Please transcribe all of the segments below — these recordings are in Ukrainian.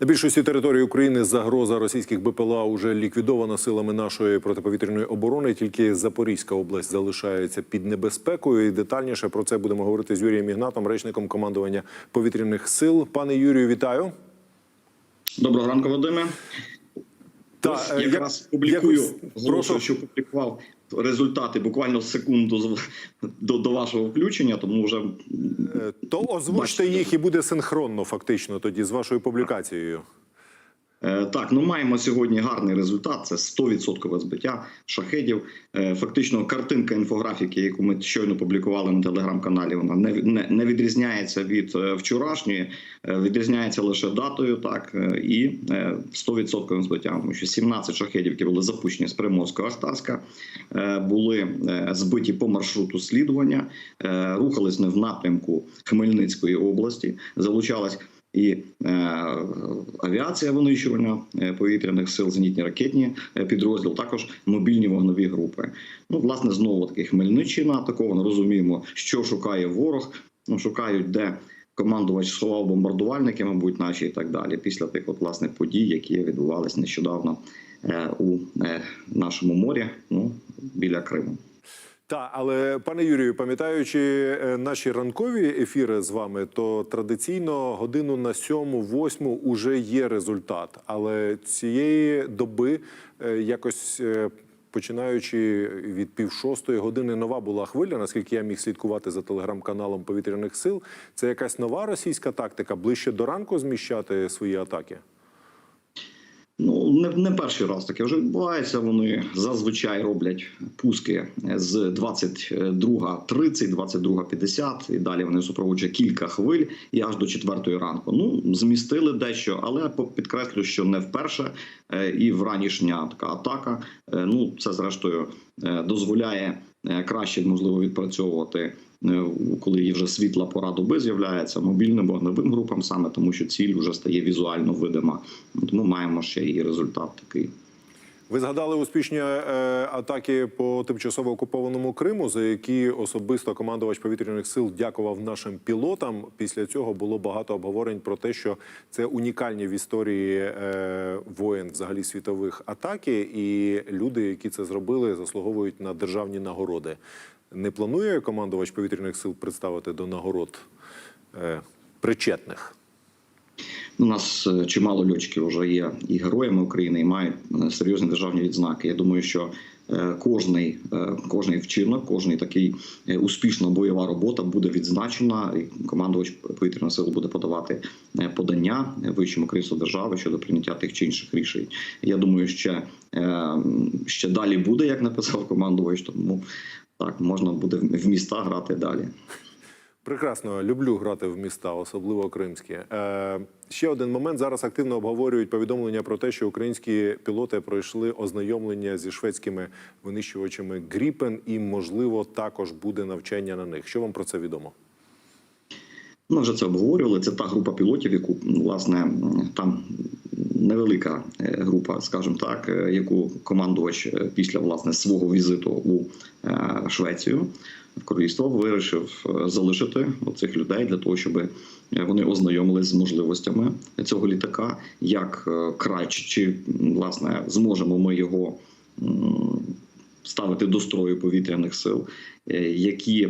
На більшості території України загроза російських БПЛА уже ліквідована силами нашої протиповітряної оборони. Тільки Запорізька область залишається під небезпекою. І детальніше про це будемо говорити з Юрієм Ігнатом, речником командування повітряних сил. Пане Юрію, вітаю. Доброго ранку, Вадиме. Та, Ось е, якраз як- публікую, оголошую, прошу. що публікував результати буквально секунду до, до вашого включення, тому вже Е, То озвучте Бачите. їх і буде синхронно, фактично, тоді з вашою публікацією. Е, Так, ну маємо сьогодні гарний результат. Це 100% збиття шахедів. Е, Фактично, картинка інфографіки, яку ми щойно публікували на телеграм-каналі, вона не, не, не відрізняється від е, вчорашньої, відрізняється лише датою, так і е, 100% збиття. Тому що 17 шахедів, які були запущені з Приморського Ахтарська, були збиті по маршруту слідування, рухались не в напрямку Хмельницької області, залучалась і е, авіація винищування е, повітряних сил, зенітні ракетні е, підрозділ, також мобільні вогнові групи. Ну, власне, знову таки Хмельниччина атакована. Розуміємо, що шукає ворог. Ну, шукають, де командувач сховав бомбардувальники, мабуть, наші і так далі. Після тих, от, власне, подій, які відбувалися нещодавно у нашому морі, ну біля Криму. Так, але пане Юрію, пам'ятаючи е, наші ранкові ефіри з вами, то традиційно годину на сьому, восьму уже є результат. Але цієї доби е, якось. е, Починаючи від пів шостої години, нова була хвиля. Наскільки я міг слідкувати за телеграм-каналом повітряних сил, це якась нова російська тактика ближче до ранку зміщати свої атаки. Ну не, не перший раз таке вже відбувається. Вони зазвичай роблять пуски з 22.30, 22.50 і далі вони супроводжують кілька хвиль і аж до четвертої ранку. Ну змістили дещо, але підкреслю, що не вперше е, і вранішня така атака. е, Ну це зрештою е, дозволяє краще можливо відпрацьовувати. Коли вже світла пора доби з'являється мобільним вогневим групам, саме тому що ціль вже стає візуально видима. Тому маємо ще і результат такий. Ви згадали успішні е, атаки по тимчасово окупованому Криму, за які особисто командувач повітряних сил дякував нашим пілотам. Після цього було багато обговорень про те, що це унікальні в історії е, воєн, взагалі світових атаки, і люди, які це зробили, заслуговують на державні нагороди. Не планує командувач повітряних сил представити до нагород е, причетних? У нас е, чимало льотчиків вже є і героями України, і мають е, серйозні державні відзнаки. Я думаю, що е, кожний, кожний вчинок, кожний такий успішна бойова робота буде відзначена. І командувач повітряних сил буде подавати подання вищому керівництву держави щодо прийняття тих чи інших рішень. Я думаю, ще, ще далі буде, як написав командувач. Тому так можна буде в міста грати далі. Прекрасно, люблю грати в міста, особливо кримські. Е, ще один момент. Зараз активно обговорюють повідомлення про те, що українські пілоти пройшли ознайомлення зі шведськими винищувачами Гріпен, і можливо також буде навчання на них. Що вам про це відомо? Ми вже це обговорювали. Це та група пілотів, яку власне там невелика е, група, скажімо так, е, яку командувач е, після власне свого візиту у Швецію в королівство вирішив залишити цих людей для того, щоб вони ознайомились з можливостями цього літака, як краще чи власне зможемо ми його. Ставити до строю повітряних сил, е, які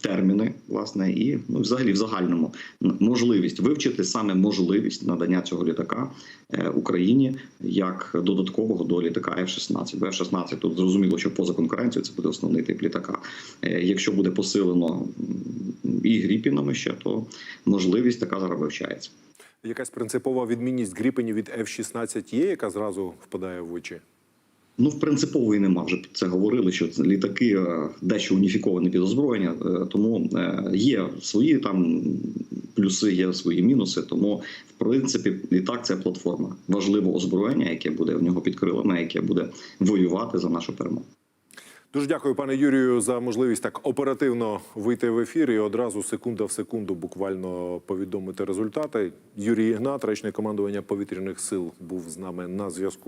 терміни, власне, і ну, взагалі в загальному можливість вивчити саме можливість надання цього літака е, Україні як додаткового до літака F-16. Бо F-16 тут зрозуміло, що поза конкуренцією це буде основний тип літака. Е, Якщо буде посилено і гріпінами ще, то можливість така зараз вивчається. Якась принципова відмінність Гріпенів від F-16 є, яка зразу впадає в очі? Ну, в принципової нема. Вже це говорили, що літаки е, дещо уніфіковані під озброєння, е, тому е, є свої там плюси, є свої мінуси. Тому, в принципі, літак це платформа. Важливо озброєння, яке буде в нього під крилами, яке буде воювати за нашу перемогу. Дуже дякую, пане Юрію, за можливість так оперативно вийти в ефір і одразу секунда в секунду буквально повідомити результати. Юрій Ігнат, речник командування повітряних сил, був з нами на зв'язку.